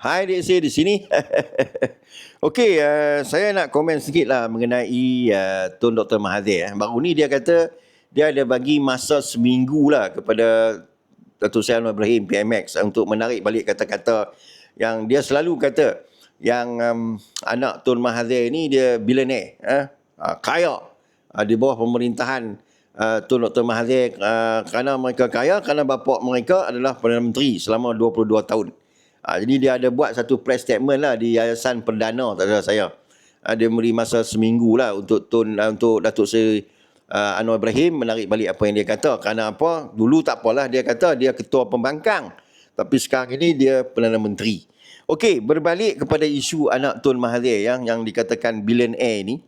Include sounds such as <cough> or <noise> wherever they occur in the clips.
Hai Dek saya di sini. <laughs> Okey, uh, saya nak komen sikit lah mengenai uh, Tun Dr. Mahathir. Eh. Baru ni dia kata dia ada bagi masa seminggu lah kepada Datuk Seri Anwar Ibrahim PMX untuk menarik balik kata-kata yang dia selalu kata yang um, anak Tun Mahathir ni dia billionaire, eh? uh, kaya uh, di bawah pemerintahan uh, Tun Dr. Mahathir uh, kerana mereka kaya kerana bapa mereka adalah Perdana Menteri selama 22 tahun. Ha, jadi dia ada buat satu press statement lah di Yayasan Perdana tak salah saya. Ha, dia beri masa seminggu lah untuk Tun uh, untuk Datuk Seri uh, Anwar Ibrahim menarik balik apa yang dia kata. Kerana apa? Dulu tak apalah dia kata dia ketua pembangkang. Tapi sekarang ini dia Perdana Menteri. Okey, berbalik kepada isu anak Tun Mahathir yang yang dikatakan billionaire ni.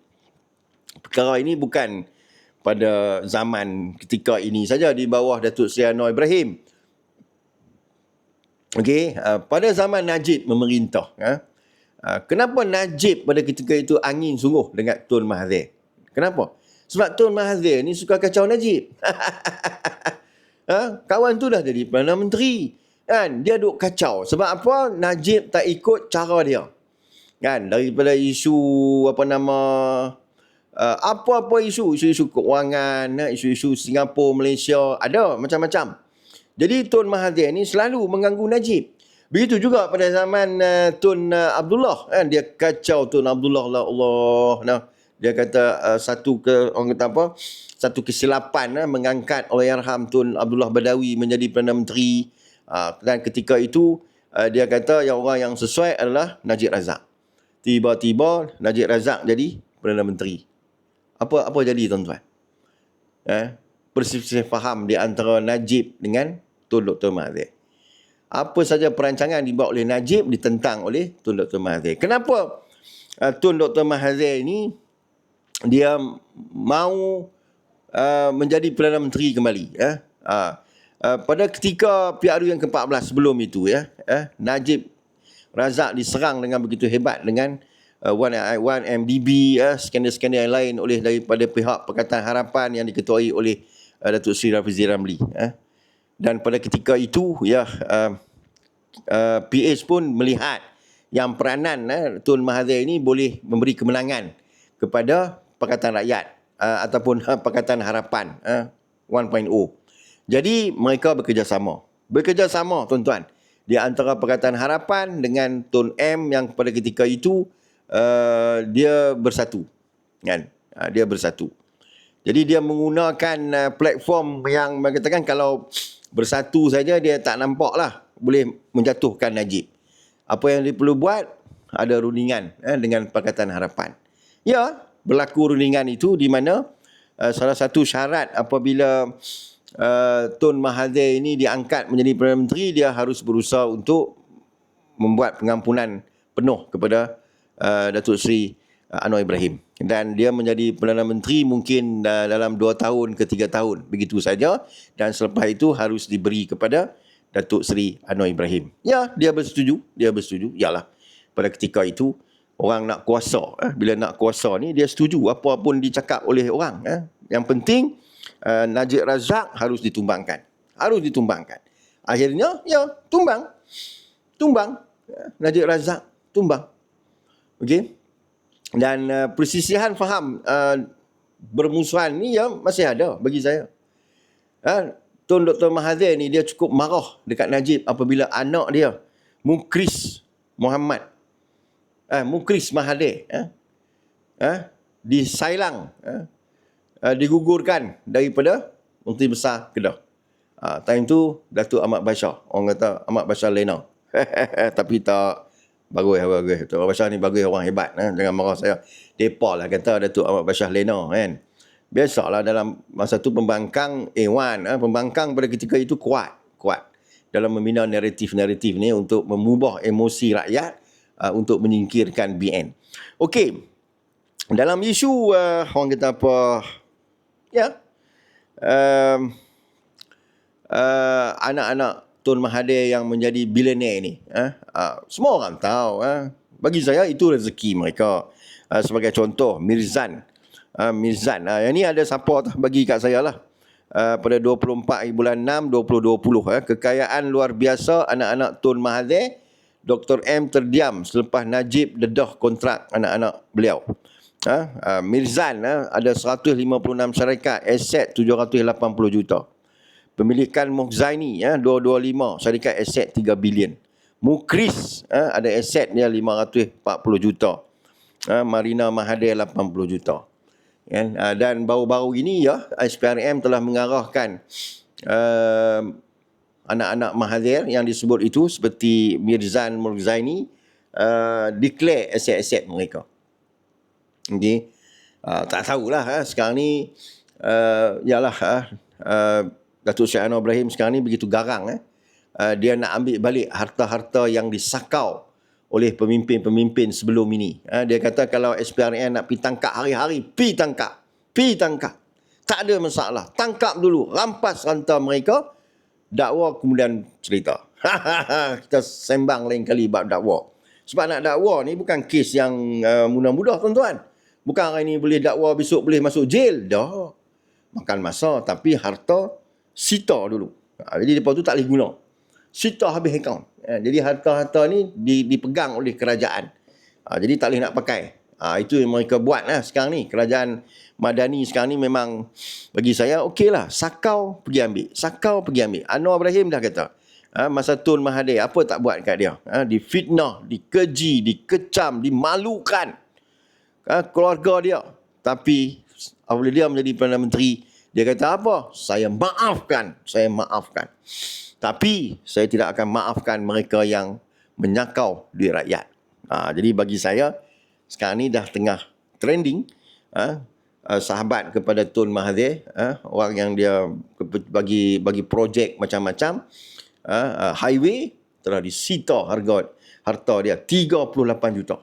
Perkara ini bukan pada zaman ketika ini saja di bawah Datuk Seri Anwar Ibrahim. Okey, uh, pada zaman Najib memerintah, uh, uh, kenapa Najib pada ketika itu angin sungguh dengan Tun Mahathir? Kenapa? Sebab Tun Mahathir ni suka kacau Najib. <laughs> ha? Kawan tu dah jadi Perdana Menteri. Kan? Dia duk kacau. Sebab apa? Najib tak ikut cara dia. Kan? Daripada isu apa nama... Uh, apa-apa isu, isu-isu keuangan, isu-isu Singapura, Malaysia, ada macam-macam. Jadi Tun Mahathir ni selalu mengganggu Najib. Begitu juga pada zaman uh, Tun uh, Abdullah kan dia kacau Tun Abdullah lah Allah nah dia kata uh, satu ke orang kata apa satu kesilapan uh, mengangkat Allahyarham Tun Abdullah Badawi menjadi Perdana Menteri uh, dan ketika itu uh, dia kata yang orang yang sesuai adalah Najib Razak. Tiba-tiba Najib Razak jadi Perdana Menteri. Apa apa jadi tuan-tuan? Eh, perselisihan faham di antara Najib dengan Tun Dr. Mahathir. Apa saja perancangan dibuat oleh Najib ditentang oleh Tun Dr. Mahathir. Kenapa uh, Tun Dr. Mahathir ini dia mau uh, menjadi Perdana Menteri kembali. Ya? Uh, uh, pada ketika PRU yang ke-14 sebelum itu, ya, uh, Najib Razak diserang dengan begitu hebat dengan uh, 1MDB, uh, skandal-skandal yang lain oleh daripada pihak Pakatan Harapan yang diketuai oleh uh, Datuk Seri Rafizi Ramli. Eh. Dan pada ketika itu, ya, uh, uh, PH pun melihat yang peranan uh, Tun Mahathir ini boleh memberi kemenangan kepada Pakatan Rakyat uh, ataupun uh, Pakatan Harapan uh, 1.0. Jadi mereka bekerjasama. Bekerjasama tuan-tuan. Di antara Pakatan Harapan dengan Tun M yang pada ketika itu uh, dia bersatu. Kan? Uh, dia bersatu. Jadi dia menggunakan uh, platform yang mengatakan kalau bersatu saja dia tak nampak lah boleh menjatuhkan Najib. Apa yang dia perlu buat? Ada rundingan eh, dengan Pakatan Harapan. Ya, berlaku rundingan itu di mana uh, salah satu syarat apabila uh, Tun Mahathir ini diangkat menjadi Perdana Menteri, dia harus berusaha untuk membuat pengampunan penuh kepada uh, Datuk Seri Anwar Ibrahim dan dia menjadi Perdana Menteri mungkin uh, dalam 2 tahun ke 3 tahun begitu saja dan selepas itu harus diberi kepada Datuk Seri Anwar Ibrahim. Ya, dia bersetuju, dia bersetuju. Yalah. Pada ketika itu orang nak kuasa, eh, bila nak kuasa ni dia setuju apa pun dicakap oleh orang, eh. Yang penting uh, Najib Razak harus ditumbangkan. Harus ditumbangkan. Akhirnya ya, tumbang. Tumbang. Ya, Najib Razak tumbang. Okey dan uh, persisihan faham uh, bermusuhan ni ya masih ada bagi saya. Ha, Tun Dr. Mahathir ni dia cukup marah dekat Najib apabila anak dia Mukris Muhammad eh, Mukris Mahathir eh, eh, disailang eh, uh, digugurkan daripada Menteri Besar Kedah. Uh, time tu Datuk Ahmad Bashar. Orang kata Ahmad Bashar Lena. <laughs> Tapi tak Bagus, bagus. Datuk Ahmad Bashar ni bagus orang hebat. Eh? Jangan marah saya. Depa lah kata Datuk Ahmad Bashar Lena kan. Biasalah dalam masa tu pembangkang A1. Eh? Pembangkang pada ketika itu kuat. Kuat. Dalam membina naratif-naratif ni untuk memubah emosi rakyat uh, untuk menyingkirkan BN. Okey. Dalam isu uh, orang kata apa. Ya. Um, uh, anak-anak Tun Mahathir yang menjadi billionaire ni. Eh? Uh, semua orang tahu. Eh? Bagi saya itu rezeki mereka. Uh, sebagai contoh, Mirzan. Uh, Mirzan. Uh, yang ni ada support bagi kat saya lah. Uh, pada 24 bulan 6 2020 eh. kekayaan luar biasa anak-anak Tun Mahathir Dr. M terdiam selepas Najib dedah kontrak anak-anak beliau. Ha? Uh, Mirzan ha? ada 156 syarikat, aset 780 juta. Pemilikan Muhzaini ya, 225, syarikat aset 3 bilion. Mukris ha? ada aset dia 540 juta. Ha? Marina Mahathir 80 juta. Kan? Dan baru-baru ini ya, SPRM telah mengarahkan uh, anak-anak Mahathir yang disebut itu seperti Mirzan Murzaini uh, declare aset-aset mereka. Okay. Uh, tak tahulah ha. sekarang ni uh, yalah ha. uh, Datuk Syed Anwar Ibrahim sekarang ni begitu garang eh. Uh, dia nak ambil balik harta-harta yang disakau oleh pemimpin-pemimpin sebelum ini. Uh, dia kata kalau SPRN nak pi tangkap hari-hari, pi tangkap. Pi tangkap. Tak ada masalah. Tangkap dulu. Rampas harta mereka. Dakwa kemudian cerita. <laughs> Kita sembang lain kali bab dakwa. Sebab nak dakwa ni bukan kes yang uh, mudah-mudah tuan-tuan. Bukan hari ni boleh dakwa besok boleh masuk jail. Dah. Makan masa tapi harta sita dulu. Ha, jadi lepas tu tak boleh guna. Sita habis akaun. Ha, jadi harta-harta ni dipegang oleh kerajaan. Ha, jadi tak boleh nak pakai. Ha, itu yang mereka buat lah sekarang ni. Kerajaan Madani sekarang ni memang bagi saya okey lah. Sakau pergi ambil. Sakau pergi ambil. Anwar Ibrahim dah kata. Masa Tun Mahathir apa tak buat kat dia. Difitnah, dikeji, dikecam, dimalukan keluarga dia. Tapi apabila dia menjadi Perdana Menteri, dia kata apa? Saya maafkan, saya maafkan. Tapi saya tidak akan maafkan mereka yang menyakau duit rakyat. Ha, jadi bagi saya, sekarang ni dah tengah trending. Ha, uh, sahabat kepada Tun Mahathir, uh, orang yang dia bagi bagi projek macam-macam, uh, uh, highway telah disita harga harta dia 38 juta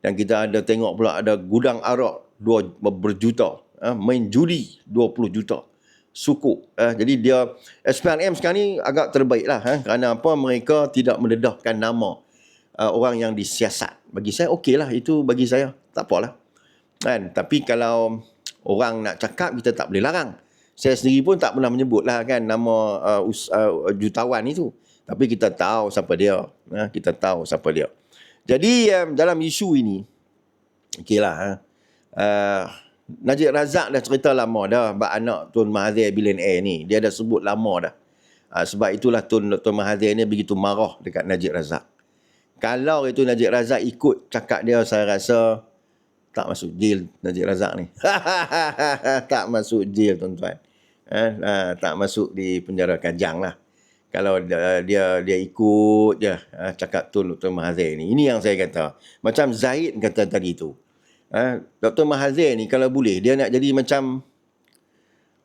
dan kita ada tengok pula ada gudang arak dua berjuta uh, main judi 20 juta. Suku. Uh, jadi dia SPNM sekarang ni agak terbaik lah uh, kerana apa? Mereka tidak mendedahkan nama uh, orang yang disiasat. Bagi saya okey lah itu bagi saya. Tak apalah. Kan? Tapi kalau orang nak cakap kita tak boleh larang. Saya sendiri pun tak pernah menyebut lah kan nama uh, uh, jutawan itu. Tapi kita tahu siapa dia uh, kita tahu siapa dia. Jadi um, dalam isu ini, okeylah. Uh, uh, Najib Razak dah cerita lama dah bab anak Tun Mahathir billionaire ni. Dia dah sebut lama dah. Uh, sebab itulah Tun Dr. Mahathir ni begitu marah dekat Najib Razak. Kalau itu Najib Razak ikut cakap dia, saya rasa tak masuk jail Najib Razak ni. <laughs> tak masuk jail tuan-tuan. Uh, uh, tak masuk di penjara kajang lah kalau dia dia, dia ikut je ha, cakap tu Dr. Mahathir ni. Ini yang saya kata. Macam Zaid kata tadi tu. Ha, Dr. Mahathir ni kalau boleh dia nak jadi macam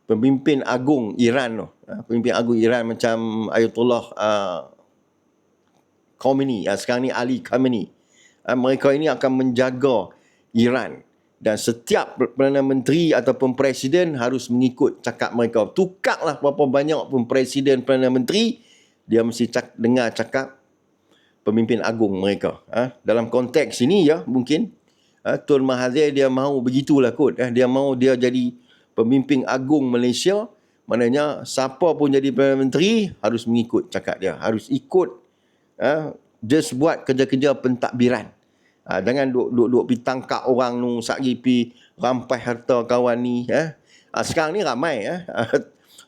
pemimpin agung Iran tu. Ha, pemimpin agung Iran macam Ayatollah uh, Khomeini. Ha, sekarang ni Ali Khamenei. Ha, mereka ini akan menjaga Iran. Dan setiap Perdana Menteri ataupun Presiden harus mengikut cakap mereka. Tukarlah berapa banyak pun Presiden, Perdana Menteri, dia mesti cak, dengar cakap pemimpin agung mereka. Ha? Dalam konteks ini ya, mungkin ha, Tun Mahathir dia mahu begitulah kot. Ha? Dia mahu dia jadi pemimpin agung Malaysia. Maknanya siapa pun jadi Perdana Menteri harus mengikut cakap dia. Harus ikut ha? just buat kerja-kerja pentadbiran. Ha, jangan duk-duk pergi tangkap orang nu satgi pi rampai harta kawan ni ya. Ha, sekarang ni ramai ya. Ha,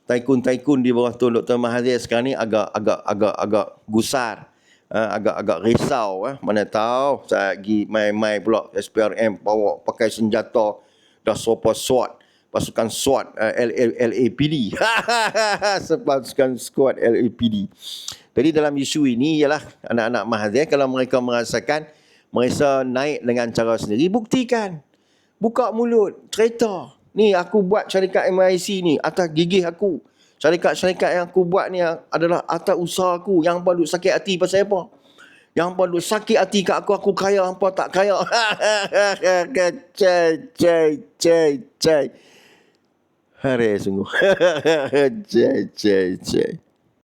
taikun-taikun di bawah Tun Dr. Mahathir sekarang ni agak agak agak agak gusar. Ha, agak agak risau eh. Mana tahu satgi mai-mai pula SPRM bawa pakai senjata dah sopa SWAT pasukan SWAT uh, LAPD. <laughs> pasukan SWAT LAPD. Jadi dalam isu ini ialah anak-anak Mahathir kalau mereka merasakan mereka naik dengan cara sendiri. Buktikan. Buka mulut. Cerita. Ni aku buat syarikat MIC ni atas gigih aku. Syarikat-syarikat yang aku buat ni adalah atas usaha aku. Yang apa duk sakit hati pasal apa? Yang apa duk sakit hati kat aku, aku kaya, apa tak kaya. <laughs> cai, cai, cai, cai. Hari sungguh. <laughs> cai, cai, cai.